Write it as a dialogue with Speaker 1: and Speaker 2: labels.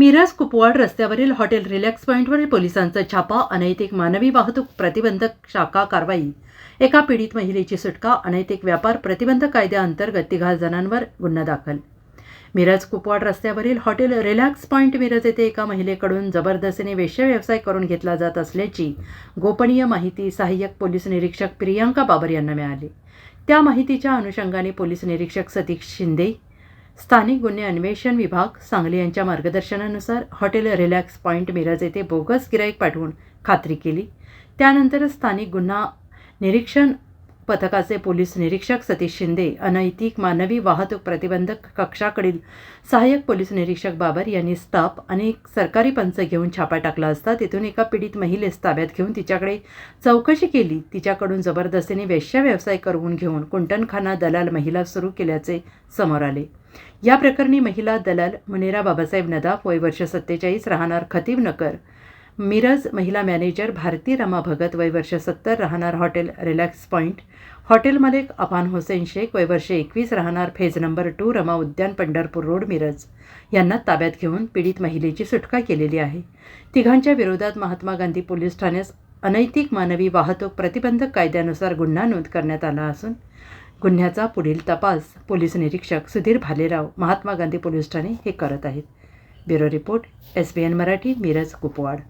Speaker 1: मिरज कुपवाड रस्त्यावरील hotel relax पॉईंटवरील पोलिसांचा छापा अनैतिक मानवी वाहतूक प्रतिबंधक शाखा कारवाई. एका पीडित महिलेची सुटका अनैतिक व्यापार प्रतिबंध कायद्याअंतर्गत तिघा जणांवर गुन्हा दाखल. मिरज कुपवाड रस्त्यावरील हॉटेल रिलॅक्स पॉईंट मिरज येथे एका महिलेकडून जबरदस्तीने वेश्यव्यवसाय करून घेतला जात असल्याची गोपनीय माहिती सहाय्यक पोलीस निरीक्षक प्रियांका बाबर यांना मिळाली. त्या माहितीच्या अनुषंगाने पोलीस निरीक्षक सतीश शिंदे स्थानिक गुन्हे अन्वेषण विभाग सांगली यांच्या मार्गदर्शनानुसार हॉटेल रिलॅक्स पॉईंट मिरज येथे बोगस गिराईक पाठवून खात्री केली. त्यानंतर स्थानिक गुन्हा निरीक्षण पथकाचे पोलीस निरीक्षक सतीश शिंदे अनैतिक मानवी वाहतूक प्रतिबंधक कक्षाकडील सहाय्यक पोलीस निरीक्षक बाबर यांनी स्टाफ आणि सरकारी पंच घेऊन छापा टाकला असता तिथून एका पीडित महिलेस ताब्यात घेऊन तिच्याकडे चौकशी केली. तिच्याकडून जबरदस्तीने वेश्या व्यवसाय करून घेऊन कुंटणखाना दलाल महिला सुरू केल्याचे समोर आले. या प्रकरणी महिला दलाल मुनेरा बाबासाहेब नदाफ वय वर्ष सत्तेचाळीस राहणार खतीब नगर. मिरज महिला मॅनेजर भारती रमा भगत वय वर्ष सत्तर राहणार हॉटेल रिलॅक्स पॉईंट हॉटेल मालिक अफान हुसेन शेख वय वर्ष एकवीस राहणार फेज नंबर टू रमा उद्यान पंढरपूर रोड मिरज. यांना ताब्यात घेऊन पीडित महिलेची सुटका केलेली आहे. तिघांच्या विरोधात महात्मा गांधी पोलीस ठाण्यास अनैतिक मानवी वाहतूक प्रतिबंधक कायद्यानुसार गुन्हा नोंद करण्यात आला असून गुन्ह्याचा पुढील तपास पोलीस निरीक्षक सुधीर भालेराव महात्मा गांधी पोलीस ठाणे हे करत आहेत. Bureau report S B N Marathi Miraj Kupwad.